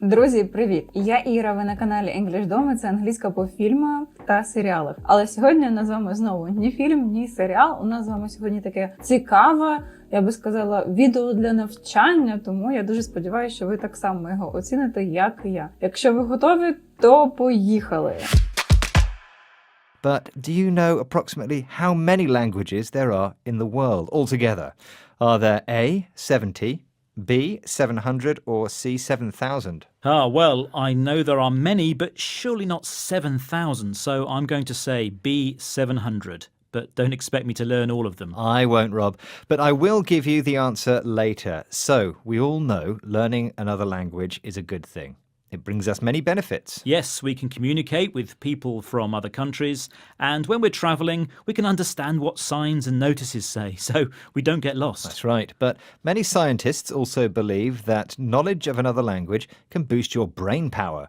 Друзі, привіт! Я Іра. Ви на каналі English Dom. і Це англійська по фільмах та серіалах. Але сьогодні у нас з вами знову ні фільм, ні серіал. У нас з вами сьогодні таке цікаве, я би сказала, відео для навчання. Тому я дуже сподіваюся, що ви так само його оціните, як і я. Якщо ви готові, то поїхали. But do you know approximately how many languages there are in the world altogether? Are there A, 70, B, 700, or C, 7,000? Ah, well, I know there are many, but surely not 7,000, so I'm going to say B700. But don't expect me to learn all of them. I won't, Rob, but I will give you the answer later. So, we all know learning another language is a good thing. It brings us many benefits. Yes, we can communicate with people from other countries, and when we're travelling, we can understand what signs and notices say, so we don't get lost. That's right, but many scientists also believe that knowledge of another language can boost your brain power.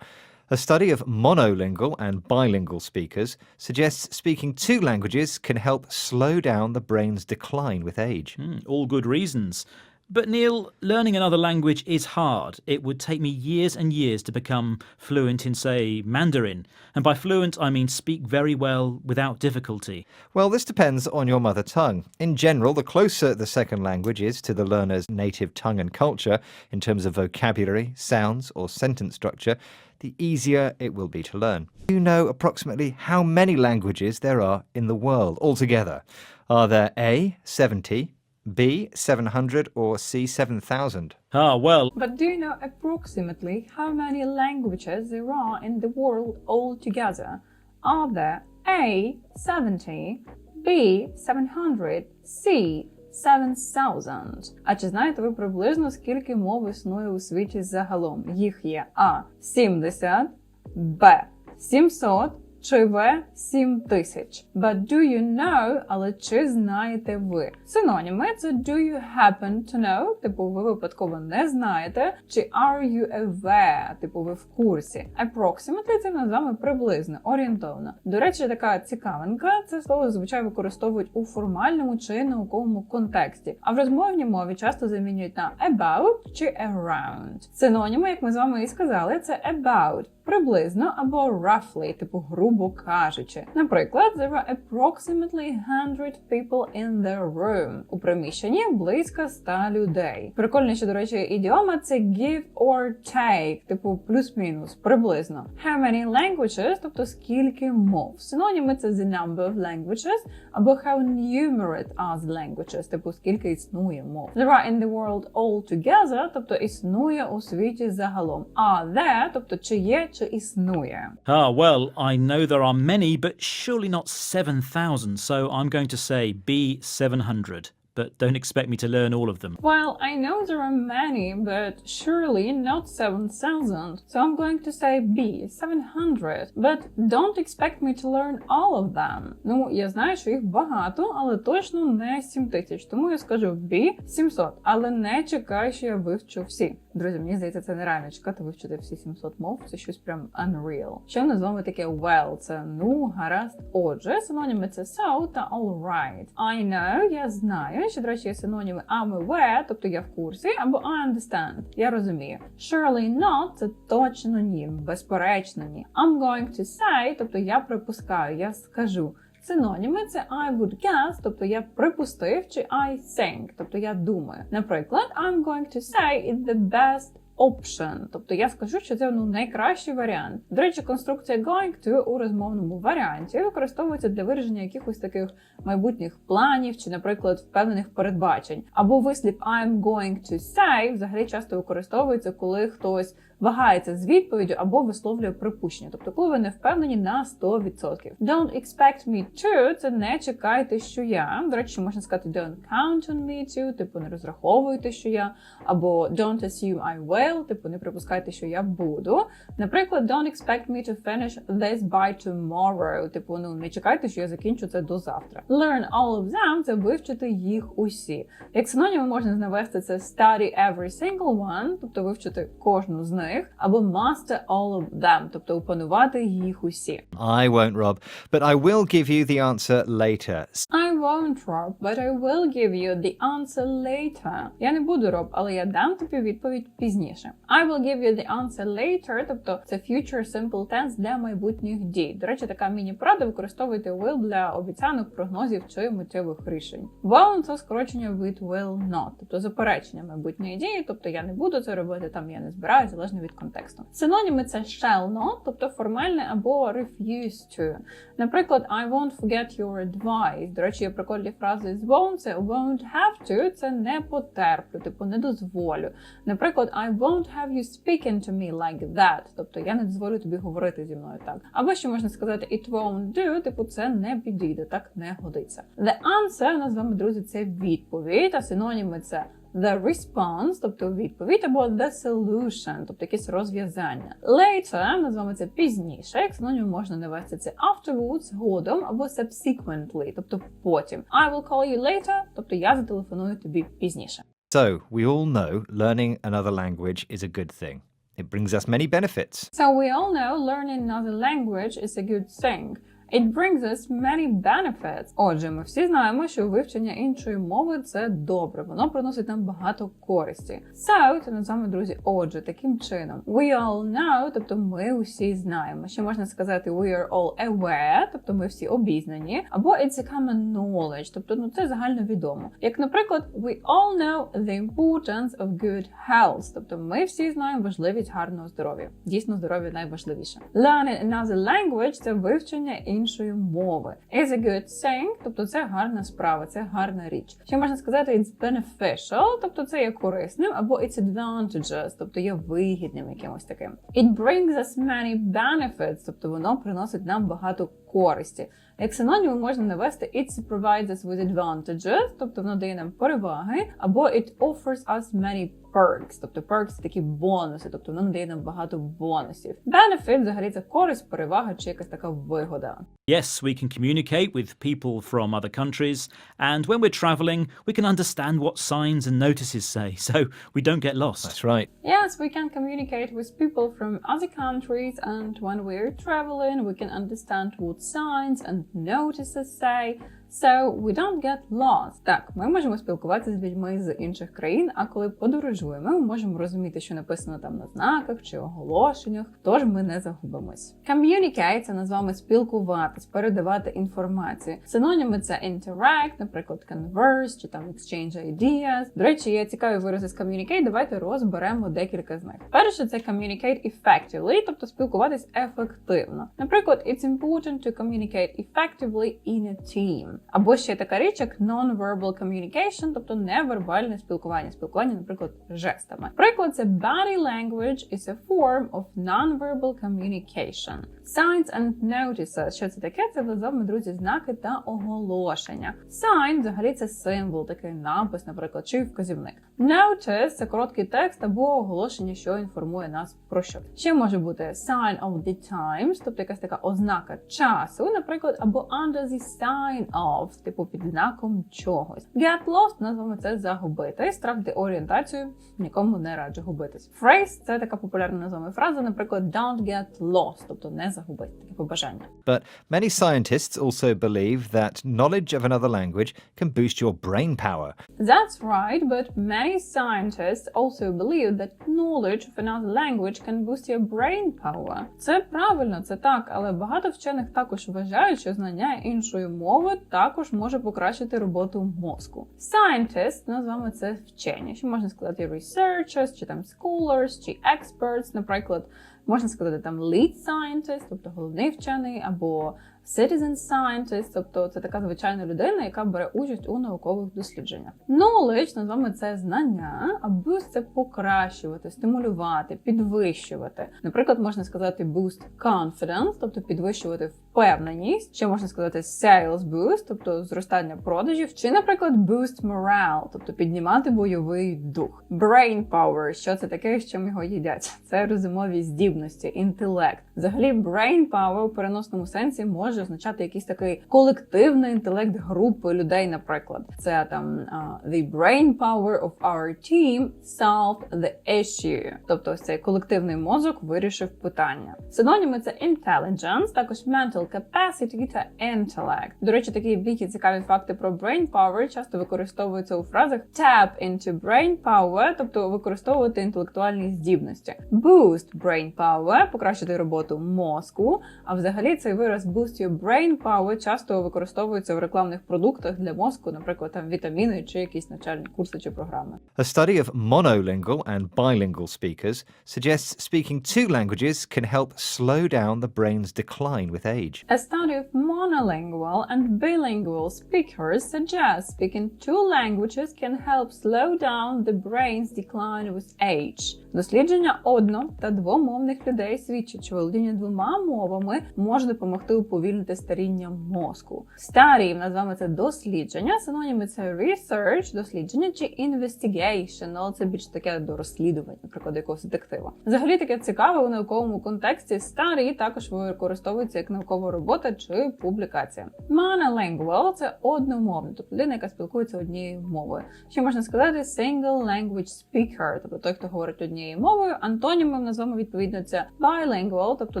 A study of monolingual and bilingual speakers suggests speaking two languages can help slow down the brain's decline with age. Hmm, all good reasons. But Neil, learning another language is hard. It would take me years and years to become fluent in, say, Mandarin. And by fluent, I mean speak very well without difficulty. Well, this depends on your mother tongue. In general, the closer the second language is to the learner's native tongue and culture, in terms of vocabulary, sounds, or sentence structure, the easier it will be to learn. Do you know approximately how many languages there are in the world altogether. Are there A, 70, B, 700, or C, 7,000? Ah, well, But do you know approximately how many languages there are in the world altogether? Are there A 70, B 700, C 7000? А чи знаєте ви приблизно скільки мов існує у світі загалом? Їх є А 70, Б 700 чи В 7000. But do you know, але чи знаєте ви? Синоніми це do you happen to know, типу ви випадково не знаєте, чи are you aware, типу ви в курсі. Approximately це ми з вами приблизно, орієнтовно. До речі, така цікавинка, це слово зазвичай використовують у формальному чи науковому контексті, а в розмовній мові часто замінюють на about чи around. Синоніми, як ми з вами і сказали, це about. Приблизно або roughly, типу грубо кажучи. Наприклад, there were approximately 100 people in the room. У приміщенні близько 100 людей. Прикольніше, до речі, ідіома це give or take, типу плюс-мінус, приблизно. How many languages, тобто скільки мов. Синоніми це the number of languages або how numerate are the languages, типу скільки існує мов. There are in the world altogether, тобто існує у світі загалом. Are there, тобто чи є, rzeczy istnieje? Ah, well, I know there are many, but surely not 7,000, so I'm going to say B700. But don't expect me to learn all of them. Well, I know there are many, but surely not 7,000. So I'm going to say B, 700. But don't expect me to learn all of them. Ну, я знаю, що їх багато, але точно не 7 тисяч. Тому я скажу B, 700. Але не чекай, що я вивчу всі. Друзі, мені здається, це нереально чекати вивчити всі 700 мов. Це щось прям unreal. Що в з вами таке well? Це ну, гаразд. Отже, синоніми це so та alright. I know, я знаю. Ще, до речі, є синоніми I'm aware, тобто я в курсі, або I understand, я розумію. Surely not це точно ні, безперечно ні. I'm going to say, тобто я припускаю, я скажу. Синоніми це I would guess, тобто я припустив, чи I think, тобто я думаю. Наприклад, I'm going to say it's the best option, тобто я скажу, що це ну найкращий варіант. До речі, конструкція going to у розмовному варіанті використовується для вираження якихось таких майбутніх планів чи, наприклад, впевнених передбачень. Або вислів I'm going to say взагалі часто використовується, коли хтось вагається з відповіддю або висловлює припущення, тобто коли ви не впевнені на 100%. Don't expect me to – це не чекайте, що я. До речі, можна сказати don't count on me to, типу не розраховуйте, що я, або don't assume I will, типу не припускайте, що я буду. Наприклад, don't expect me to finish this by tomorrow, типу, ну не чекайте, що я закінчу це до завтра. Learn all of them – це вивчити їх усі. Як синоніми можна навести це study every single one, тобто вивчити кожну з них, або master all of them, тобто опанувати їх усі. I won't, Rob, but I will give you the answer later. I won't, Rob, but I will give you the answer later. Я не буду, Роб, але я дам тобі відповідь пізніше. Пізніше. I will give you the answer later, тобто це future simple tense для майбутніх дій. До речі, така міні-порада використовуйте will для обіцянок, прогнозів чи миттєвих рішень. Won't – це скорочення від will not, тобто заперечення майбутньої дії, тобто я не буду це робити, там я не збираю, залежно від контексту. Синоніми це shall not, тобто формальне або refuse to. Наприклад, I won't forget your advice. До речі, є прикольні фрази з won't, це won't have to, це не потерплю, типу не дозволю. Наприклад, I won't have you speaking to me like that. Тобто я не дозволю тобі говорити зі мною так. Або ще можна сказати it won't do, типу це не підійде, так не годиться. The answer, у нас з вами, друзі, це відповідь, а синоніми це The response, тобто відповідь, або the solution, тобто якесь розв'язання. Later, ми це пізніше, як синонім можна навести це afterwards, згодом, або subsequently, тобто потім. I will call you later, тобто я зателефоную тобі пізніше. So, we all know learning another language is a good thing. It brings us many benefits. So we all know learning another language is a good thing. It brings us many benefits. Отже, ми всі знаємо, що вивчення іншої мови це добре, воно приносить нам багато користі. So, це називаємо, друзі, отже, таким чином. We all know, тобто ми усі знаємо. Ще можна сказати we are all aware, тобто ми всі обізнані, або it's a common knowledge, тобто ну це загальновідомо. Як, наприклад, we all know the importance of good health, тобто ми всі знаємо важливість гарного здоров'я. Дійсно, здоров'я найважливіше. Learning another language – це вивчення іншої мови. It's a good thing, тобто це гарна справа, це гарна річ. Ще можна сказати it's beneficial, тобто це є корисним, або it's advantageous, тобто є вигідним якимось таким. It brings us many benefits, тобто воно приносить нам багато користі. Як синоніми можна навести it provides us with advantages, тобто воно дає нам переваги, або it offers us many perks, тобто perks – це такі бонуси, тобто воно надає нам багато бонусів. Benefit – взагалі це користь, перевага чи якась така вигода. Yes, we can communicate with people from other countries, and when we're travelling, we can understand what signs and notices say, so we don't get lost. That's right. Yes, we can communicate with people from other countries, and when we're traveling, we can understand what signs and notices say, so we don't get lost. Так, ми можемо спілкуватися з людьми з інших країн, а коли подорожуємо, ми можемо розуміти, що написано там на знаках чи оголошеннях, тож ми не загубимось. Communicate – це назвами спілкуватись, передавати інформацію. Синоніми це interact, наприклад, converse чи там exchange ideas. До речі, є цікаві вирази з communicate. Давайте розберемо декілька з них. Перше це communicate effectively, тобто спілкуватись ефективно. Наприклад, it's important to communicate effectively in a team. Або ще така річ, як non-verbal communication, тобто невербальне спілкування, спілкування, наприклад, жестами. Приклад це body language is a form of non-verbal communication. Signs and notices. Що це таке? Це влазовими, друзі, знаки та оголошення. Sign взагалі це символ, такий напис, наприклад, чи вказівник. Notice – це короткий текст або оголошення, що інформує нас про що. Ще може бути sign of the times, тобто якась така ознака часу, наприклад, або under the sign of, типу під знаком чогось. Get lost, назвемо це загубити, стратити орієнтацію, нікому не раджу губитись. Phrase – це така популярна названа фраза, наприклад, don't get lost, тобто не загубити, таке побажання. But many scientists also believe that knowledge of another language can boost your brain power. That's right, but many scientists also believe that knowledge of another language can boost your brain power. Це правильно, це так, але багато вчених також вважають, що знання іншої мови також може покращити роботу мозку. Scientists, називаємо це вчені, що можна сказати researchers, чи там scholars, чи experts, наприклад. Можна сказати там lead scientist, тобто головний вчений, або citizen scientist, тобто це така звичайна людина, яка бере участь у наукових дослідженнях. Knowledge, називаємо це знання, а boost – це покращувати, стимулювати, підвищувати. Наприклад, можна сказати boost confidence, тобто підвищувати впевненість. Ще можна сказати sales boost, тобто зростання продажів, чи, наприклад, boost morale, тобто піднімати бойовий дух. Brain power, що це таке, з чим його їдять? Це розумові здібності, інтелект. Взагалі, brain power у переносному сенсі може означати якийсь такий колективний інтелект групи людей, наприклад. Це там the brain power of our team solved the issue. Тобто ось цей колективний мозок вирішив питання. Синоніми це intelligence, також mental capacity та intellect. До речі, такі віки цікаві факти про brain power часто використовуються у фразах tap into brain power, тобто використовувати інтелектуальні здібності. Boost brain power – покращити роботу мозку. А взагалі цей вираз boost your brain power часто використовується в рекламних продуктах для мозку, наприклад, там вітаміни чи якісь навчальні курси чи програми. A study of monolingual and bilingual speakers suggests speaking two languages can help slow down the brain's decline with age. A study of monolingual and bilingual speakers suggests speaking two languages can help slow down the brain's decline with age. Дослідження одно- та двомовних людей свідчать, що володіння двома мовами може допомогти уповільнити старіння мозку. Старі називаємо це дослідження, синоніми це research, дослідження чи investigation, але це більш таке до розслідування, наприклад, якогось детектива. Взагалі таке цікаве у науковому контексті. Старі також використовується як наукова робота чи публікація. Monolingual – це одномовний, тобто людина, яка спілкується однією мовою. Ще можна сказати single language speaker, тобто той, хто говорить однією мовою. Антонімом назвемо відповідно це bilingual, тобто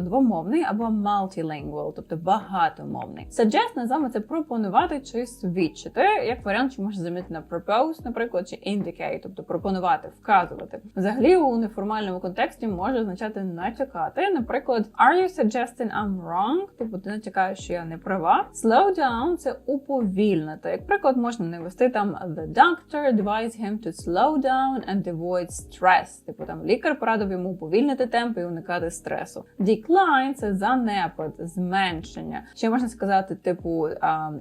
двомовний, або multilingual, тобто багатомовний. Suggest назвемо це пропонувати чи свідчити, як варіант, що можна замінити на propose, наприклад, чи indicate, тобто пропонувати, вказувати. Взагалі у неформальному контексті може означати натякати. Наприклад, are you suggesting I'm wrong? Типу ти натякаєш, що я не права. Slow down – це уповільнити. Як приклад, можна навести там the doctor advised him to slow down and avoid stress. Типу там лікар порадив йому уповільнити темп і уникати стресу. Decline – це занепад, зменшення. Ще можна сказати, типу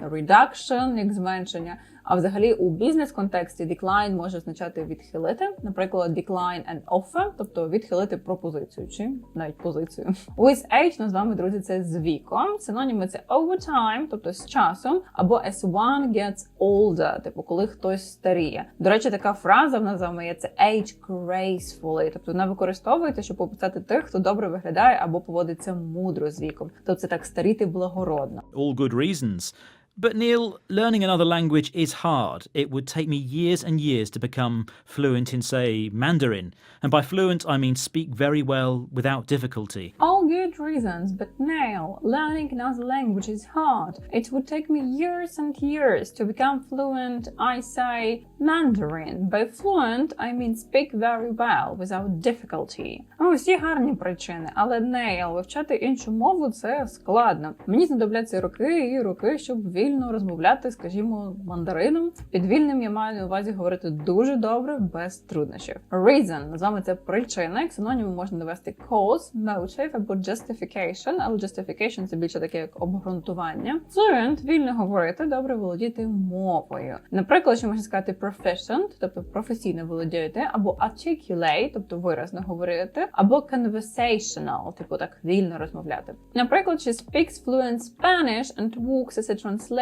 reduction, як зменшення. А взагалі у бізнес-контексті decline може означати відхилити, наприклад, decline an offer, тобто відхилити пропозицію чи навіть позицію. With age назвами друзі, це з віком. Синоніми це over тобто з часом, або as one gets older, типу коли хтось старіє. До речі, така фраза в нас з вами є це age gracefully, тобто вона використовується, щоб описати тих, хто добре виглядає або поводиться мудро з віком. Тобто це так старіти благородно. All good reasons. But Neil, learning another language is hard. It would take me years and years to become fluent in, say, Mandarin. And by fluent, I mean speak very well without difficulty. All good reasons, but now learning another language is hard. It would take me years and years to become fluent. I say Mandarin. By fluent, I mean speak very well without difficulty. Ну, всі гарні причини, але Нейл вивчати іншу мову це складно. Мені знадобляться роки і роки, щоб Вільно розмовляти, скажімо, мандарином. Під вільним я маю на увазі говорити дуже добре, без труднощів. Reason назвемо це причина. Як синоніму можна довести cause, motive або justification, але justification це більше таке як обґрунтування. Fluent – вільно говорити, добре володіти мовою. Наприклад, що можна сказати proficient, тобто професійно володіти, або articulate, тобто виразно говорити, або conversational, типу так вільно розмовляти. Наприклад, she speaks fluent Spanish and works as a translator.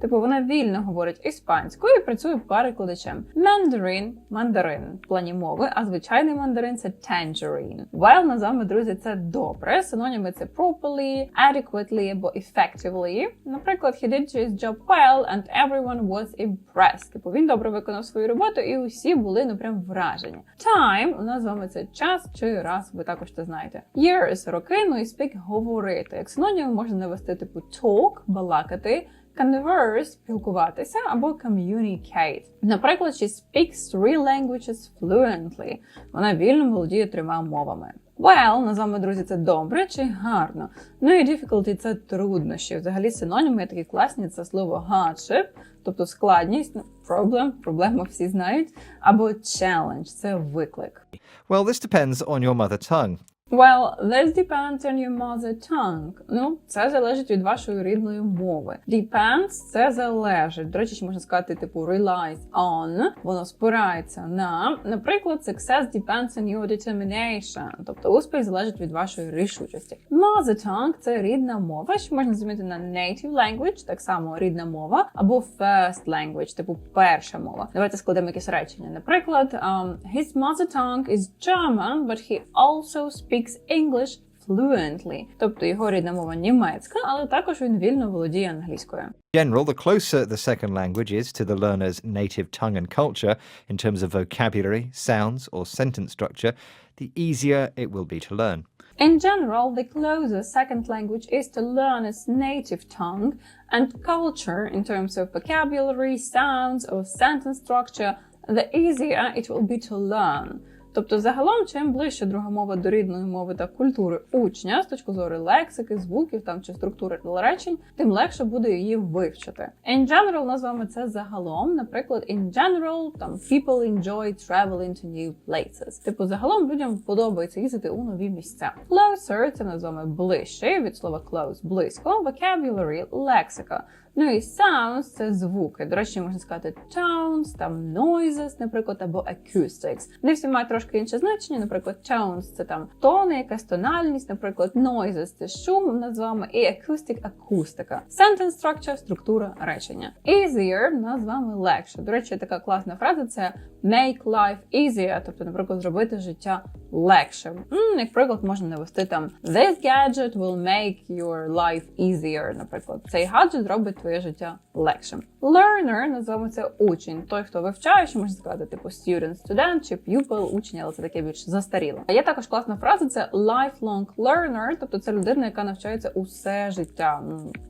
Типу вона вільно говорить іспанською і працює перекладачем. Mandarin – мандарин в плані мови, а звичайний мандарин це tangerine. Well, називаємо, друзі, це добре. Синоніми це properly, adequately або effectively. Наприклад, he did his job well and everyone was impressed. Типу він добре виконав свою роботу і усі були ну прям вражені. Time у нас вами це час чи раз, ви також це знаєте. Years – роки, ну і speak – говорити. Як синонім можна навести типу talk – балакати, converse – спілкуватися або communicate. Наприклад, she speaks three languages fluently. Вона вільно володіє трьома мовами. Well, назвемо, друзі, це добре чи гарно. Ну і difficulty – це труднощі. Взагалі синоніми такі класні це слово hardship, тобто складність, ну, problem, проблема всі знають, або challenge – це виклик. Well, this depends on your mother tongue. Well, this depends on your mother tongue. Ну, це залежить від вашої рідної мови. Depends – це залежить. До речі, можна сказати, типу, relies on. Воно спирається на. Наприклад, success depends on your determination. Тобто успіх залежить від вашої рішучості. Mother tongue – це рідна мова, що можна замінити на native language, так само рідна мова, або first language, типу перша мова. Давайте складемо якесь речення. Наприклад, um, his mother tongue is German, but he also speaks English fluently. Тобто його рідна мова німецька, але також він вільно володіє англійською. In general, the closer the second language is to the learner's native tongue and culture in terms of vocabulary, sounds, or sentence structure, the easier it will be to learn. In general, the closest second language is to learn its native tongue and culture in terms of vocabulary, sounds, or sentence structure, the easier it will be to learn. Тобто, загалом, чим ближче друга мова до рідної мови та культури учня з точки зору лексики, звуків там чи структури речень, тим легше буде її вивчити. In general називаємо це загалом. Наприклад, in general, там people enjoy traveling to new places. Типу, загалом людям подобається їздити у нові місця. Closer – це називаємо ближче від слова close – близько. Vocabulary – лексика. Ну і sounds – це звуки. До речі, можна сказати tones, там noises, наприклад, або acoustics. Вони всі мають трошки інше значення. Наприклад, tones – це там тони, якась тональність, наприклад, noises – це шум називаємо, і acoustic – акустика. Sentence structure – структура речення. Easier називаємо легше. До речі, така класна фраза це make life easier, тобто, наприклад, зробити життя легшим. Як приклад, можна навести там This gadget will make your life easier, наприклад. Цей гаджет зробить твоє життя легшим. Learner це учень, той, хто вивчає, що можна сказати, типу student, студент чи pupil, учень, але це таке більш застаріле. А є також класна фраза: це lifelong learner, тобто це людина, яка навчається усе життя,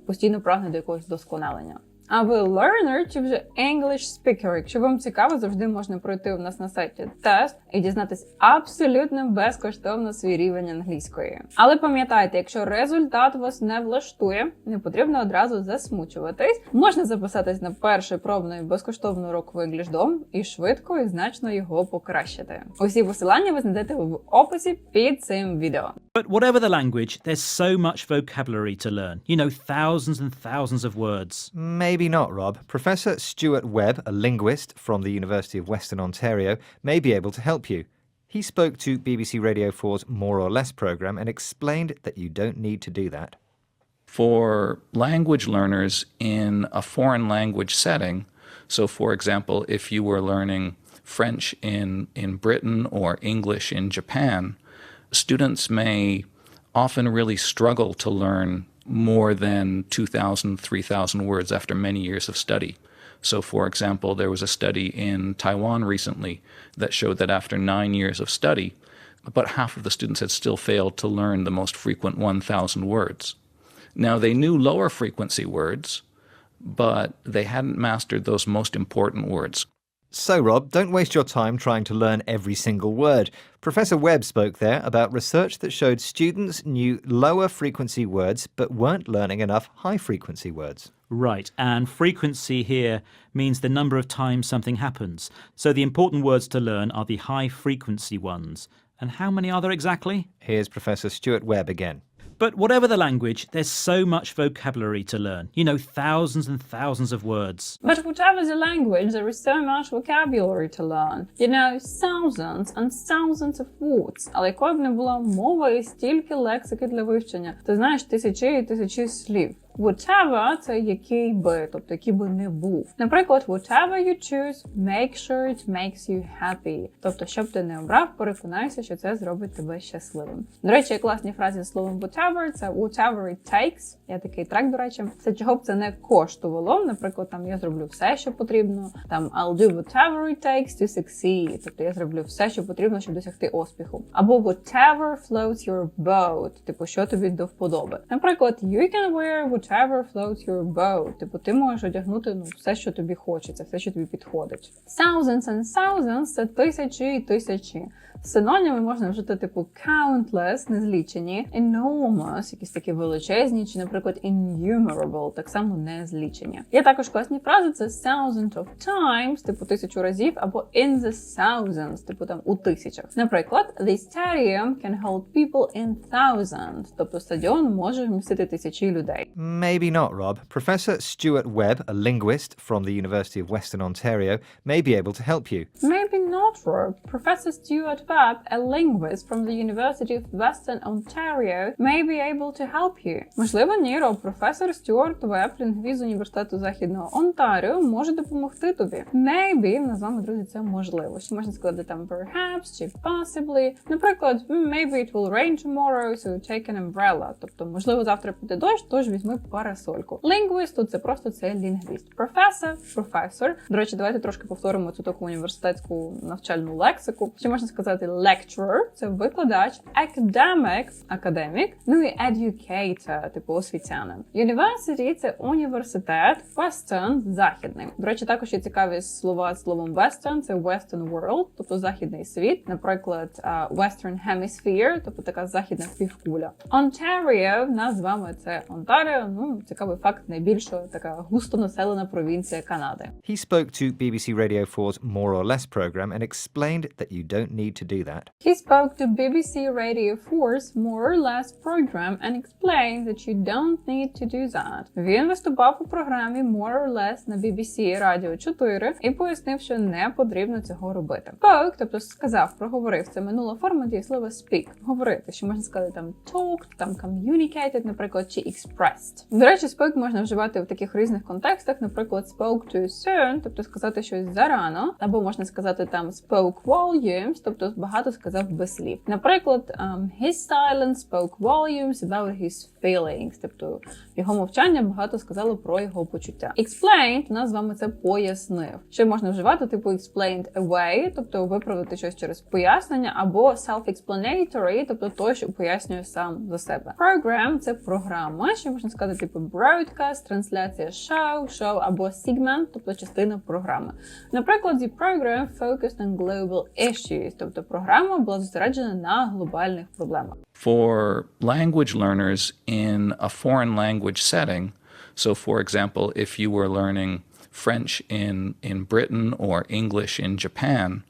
постійно прагне до якогось досконалення. А ви learner чи вже English speaker? Якщо вам цікаво, завжди можна пройти у нас на сайті тест і дізнатись абсолютно безкоштовно свій рівень англійської. Але пам'ятайте, якщо результат вас не влаштує, не потрібно одразу засмучуватись. Можна записатись на перший пробний безкоштовний урок в EnglishDom і швидко і значно його покращити. Усі посилання ви знайдете в описі під цим відео. But whatever the language, there's so much vocabulary to learn. You know, thousands and thousands of words. Maybe not, Rob. Professor Stuart Webb, a linguist from the University of Western Ontario, may be able to help you. He spoke to BBC Radio 4's More or Less programme and explained that you don't need to do that. for language learners in a foreign language setting. So, for example, if you were learning French in, in Britain or English in Japan, students may often really struggle to learn more than 2,000, 3,000 words after many years of study. So, for example, there was a study in Taiwan recently that showed that after nine years of study, about half of the students had still failed to learn the most frequent 1,000 words. Now, they knew lower frequency words, but they hadn't mastered those most important words. So, Rob, don't waste your time trying to learn every single word. Professor Webb spoke there about research that showed students knew lower frequency words but weren't learning enough high frequency words. Right, and frequency here means the number of times something happens. So the important words to learn are the high frequency ones. And how many are there exactly? Here's Professor Stuart Webb again. But whatever the language, there's so much vocabulary to learn. You know, thousands and thousands of words. But whatever the language, there is so much vocabulary to learn. You know, thousands and thousands of words. Але якою б не була мова і стільки лексики для вивчення, ти знаєш тисячі і тисячі слів. Whatever – це який би, тобто який би не був. Наприклад, whatever you choose, make sure it makes you happy. Тобто, щоб ти не обрав, переконайся, що це зробить тебе щасливим. До речі, класні фрази з словом whatever, це whatever it takes. Я такий трек, до речі, це чого б це не коштувало. Наприклад, там я зроблю все, що потрібно. Там I'll do whatever it takes to succeed. Тобто я зроблю все, що потрібно, щоб досягти успіху. Або whatever floats your boat, типу, що тобі до вподоби. Наприклад, you can wear whatever floats your boat. Типу, ти можеш одягнути ну все, що тобі хочеться, все, що тобі підходить. Thousands and thousands – це тисячі і тисячі. Синоніми можна вжити типу countless, незлічені, enormous, якісь такі величезні, чи, наприклад, innumerable, так само незлічені. Є також класні фрази: це thousands of times, типу тисячу разів, або in the thousands, типу там у тисячах. Наприклад, the stadium can hold people in thousands, тобто стадіон може вмістити тисячі людей. Maybe not, Rob. Professor Stuart Webb, a linguist from the University of Western Ontario, may be able to help you. Maybe not, Rob. Professor Stuart Webb, a linguist from the University of Western Ontario, may be able to help you. Можливо, ні, Роб. Професор Стюарт Веб, лінгвіст з університету Західного Онтаріо, може допомогти тобі. Maybe, назвами, друзі, це можливо. Що можна сказати там perhaps чи possibly. Наприклад, maybe it will rain tomorrow, so take an umbrella. Тобто, можливо, завтра піде дощ, тож візьми парасольку. Тут це просто це лінгвіст. Професор, професор. До речі, давайте трошки повторимо цю таку університетську навчальну лексику. Що можна сказати сказати lecturer – це викладач, academic – академік, ну і educator – типу освітянин. University – це університет, western – західний. До речі, також є цікаві слова з словом western – це western world, тобто західний світ, наприклад, western hemisphere, тобто така західна півкуля. Ontario, нас з вами це Онтаріо, ну, цікавий факт, найбільша така густонаселена провінція Канади. He spoke to BBC Radio 4's More or Less program and explained that you don't need to do that. He spoke to BBC Radio 4's More or Less program and explained that you don't need to do that. Він виступав у програмі More or Less на BBC Radio 4 і пояснив, що не потрібно цього робити. Spoke, тобто сказав, проговорив, це минула форма дієслова speak. Говорити, що можна сказати там talked, там communicated, наприклад, чи expressed. До речі, spoke можна вживати в таких різних контекстах, наприклад, spoke too soon, тобто сказати щось зарано, або можна сказати там spoke volumes, тобто багато сказав без слів. Наприклад, um, his silence spoke volumes about his feelings, тобто його мовчання багато сказало про його почуття. Explained у нас з вами це пояснив. Ще можна вживати типу explained away, тобто виправити щось через пояснення, або self-explanatory, тобто той, що пояснює сам за себе. Program – це програма, ще можна сказати, типу broadcast, трансляція show, show або segment, тобто частина програми. Наприклад, the program focused on global issues, тобто програма була зосереджена на глобальних проблемах. For language learners in a foreign language setting, so for example, if you were learning French in, in Britain or English in Japan,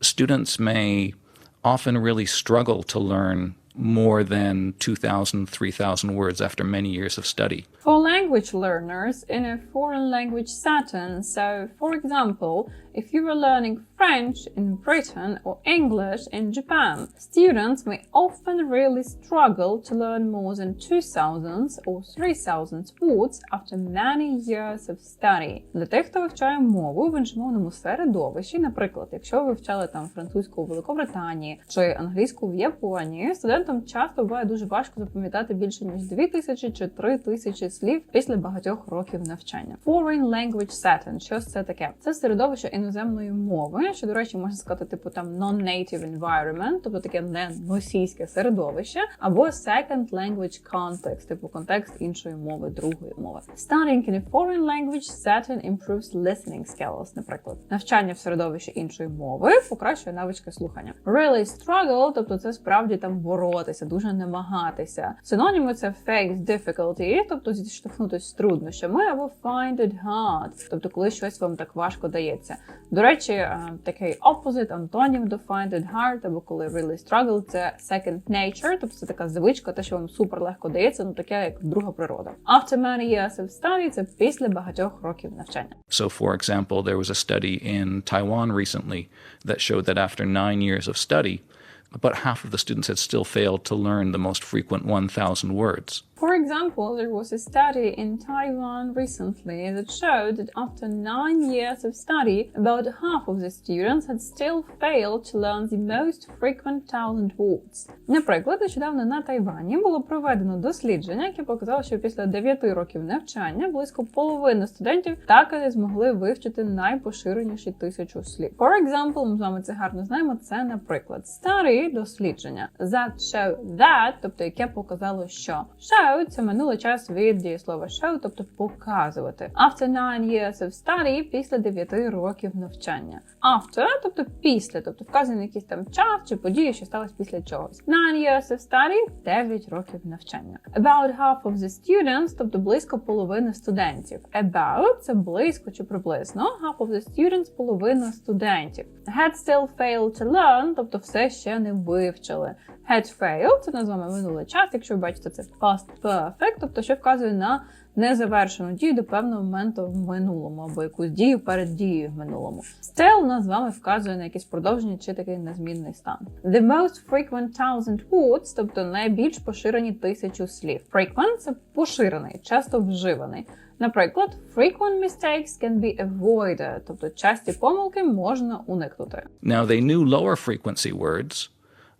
students may often really struggle to learn more than 2,000, 3,000 words after many years of study. For language learners in a foreign language setting, so for example, if you were learning French in Britain or English in Japan, students may often really struggle to learn more than 2,000 or 3,000 words after many years of study. Для тих, хто вивчає мову в іншомовному середовищі, наприклад, якщо ви вивчали там французьку у Великобританії чи англійську в Японії, студентам часто буває дуже важко запам'ятати більше ніж 2000 чи 3000 слів після багатьох років навчання. Foreign language setting. Що це таке? Це середовище іноземної мови, що, до речі, можна сказати, типу там non-native environment, тобто таке не російське середовище, або second language context, типу контекст іншої мови, другої мови. Studying in a foreign language setting improves listening skills, наприклад. Навчання в середовищі іншої мови покращує навички слухання. Really struggle, тобто це справді там боротися, дуже намагатися. Синоніми це face difficulty, тобто зіштовхнутися з труднощами, або find it hard, тобто коли щось вам так важко дається. До речі, е, такий opposite, антонім до find it hard, або коли really struggle, це second nature, тобто це така звичка, те, що вам супер легко дається, ну таке як друга природа. After many years of study, це після багатьох років навчання. So, for example, there was a study in Taiwan recently that showed that after nine years of study, about half of the students had still failed to learn the most frequent 1,000 words. For example, there was a study in Taiwan recently that showed that after nine years of study, about half of the students had still failed to learn the most frequent thousand words. Наприклад, нещодавно на Тайвані було проведено дослідження, яке показало, що після 9 років навчання близько половини студентів так і не змогли вивчити найпоширеніші тисячу слів. For example, ми з вами це гарно знаємо. Це, наприклад, старі дослідження that show that, тобто яке показало, що show – це минулий час від дієслова show, тобто показувати. After nine years of study – після 9 років навчання. After, тобто після, тобто вказаний якийсь там час чи події, що сталося після чогось. Nine years of study – 9 років навчання. About half of the students, тобто близько половини студентів. About – це близько чи приблизно. Half of the students – половина студентів. Had still failed to learn, тобто все ще не вивчили. Had failed – це називаємо минулий час, якщо ви бачите, це past perfect, тобто що вказує на незавершену дію до певного моменту в минулому, або якусь дію перед дією в минулому. Still у нас з вами вказує на якесь продовження чи такий незмінний стан. The most frequent thousand words, тобто найбільш поширені тисячу слів. Frequent – це поширений, часто вживаний. Наприклад, frequent mistakes can be avoided, тобто часті помилки можна уникнути. Now, they knew lower frequency words,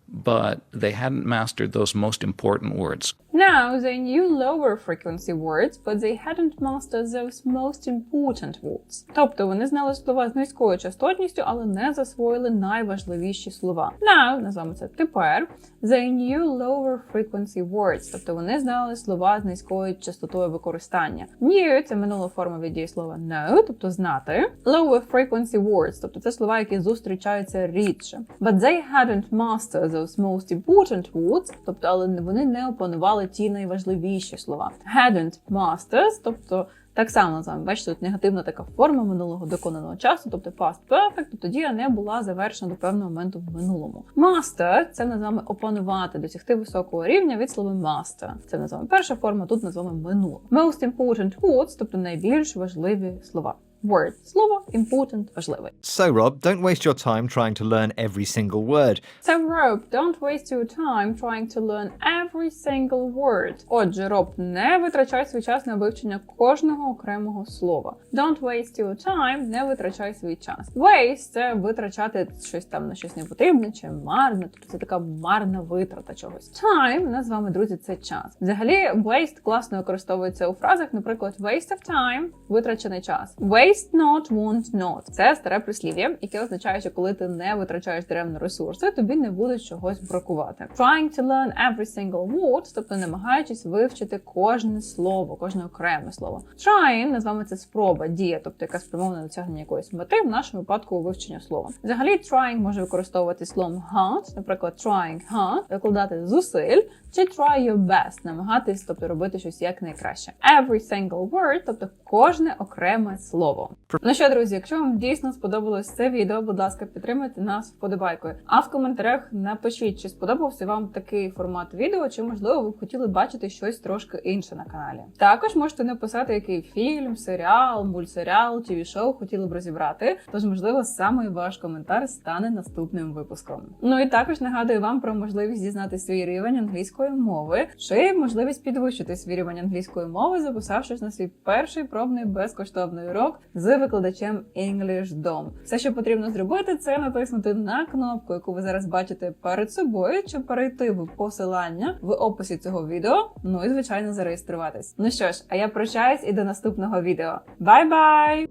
but they hadn't mastered those most important words. Now they knew lower frequency words, but they hadn't mastered those most important words. Тобто вони знали слова з низькою частотністю, але не засвоїли найважливіші слова. Now, називаємо це тепер. They knew lower frequency words, тобто вони знали слова з низькою частотою використання. Knew – це минула форма від дієслова know, тобто знати. Lower frequency words, тобто це слова, які зустрічаються рідше. But they hadn't mastered those most important words, тобто, але вони не опанували ті найважливіші слова. Hadn't masters, тобто так само з вами бачите, тут негативна така форма минулого доконаного часу, тобто past perfect, тобто дія не була завершена до певного моменту в минулому. Master – це називаємо опанувати, досягти високого рівня від слова master. Це називаємо перша форма, тут називаємо минуле. Most important words, тобто найбільш важливі слова. Word – слово, important – важливий. So, Rob, don't waste your time trying to learn every single word. So, Rob, don't waste your time trying to learn every single word. Отже, Роб, не витрачай свій час на вивчення кожного окремого слова. Don't waste your time, не витрачай свій час. Waste – це витрачати щось там на щось непотрібне чи марне, тобто це така марна витрата чогось. Time, нас з вами, друзі, це час. Взагалі, waste класно використовується у фразах, наприклад, waste of time – витрачений час. Waste not, want not – це старе прислів'я, яке означає, що коли ти не витрачаєш даремно ресурси, тобі не буде чогось бракувати. Trying to learn every single word, тобто намагаючись вивчити кожне слово, кожне окреме слово. Trying, назвемо це спроба, дія, тобто яка спрямована на досягнення якоїсь мети, в нашому випадку вивчення слова. Взагалі, trying може використовувати словом hard, наприклад, trying hard, викладати зусиль, чи try your best, намагатись, тобто робити щось як найкраще. Every single word, тобто кожне окреме слово. Ну що, друзі, якщо вам дійсно сподобалось це відео, будь ласка, підтримайте нас вподобайкою. А в коментарях напишіть, чи сподобався вам такий формат відео, чи можливо ви б хотіли бачити щось трошки інше на каналі. Також можете написати, який фільм, серіал, мультсеріал, тіві шоу хотіли б розібрати. Тож, можливо, саме ваш коментар стане наступним випуском. Ну і також нагадую вам про можливість дізнати свій рівень англійської мови, чи можливість підвищити свій рівень англійської мови, записавшись на свій перший пробний безкоштовний урок з викладачем EnglishDom. Все, що потрібно зробити, це натиснути на кнопку, яку ви зараз бачите перед собою, чи перейти в посилання в описі цього відео. Ну і звичайно зареєструватись. Ну що ж, а я прощаюсь і до наступного відео. Бай-бай!